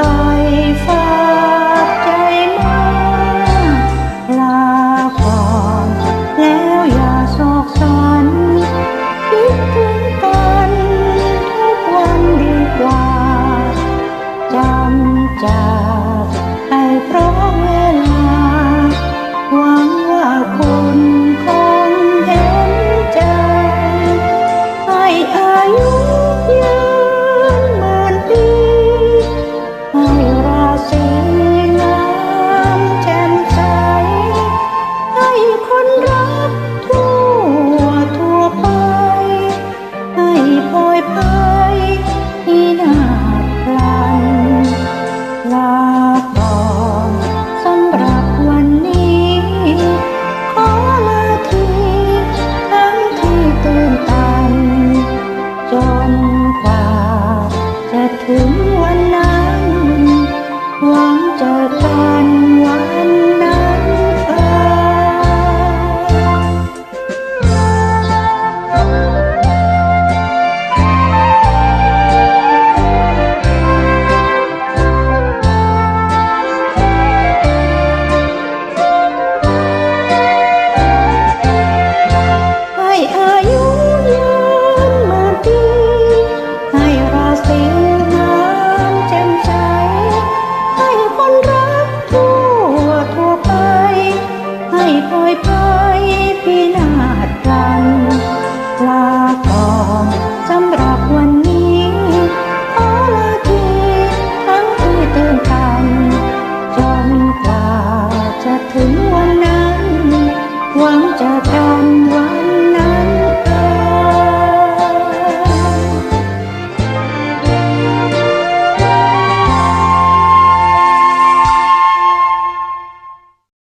ไปฝากใจมาลาก่อนแล้วอย่าสอสนคิดถึงกัทุกวันดีกว่าจำใจ ยไปพินาศกันลาก่อนสำหรับวันนี้ขอลาทีทั้งที่ตื่นตัน จนกว่าจะถึงวันนั้น หวังจะกันไว้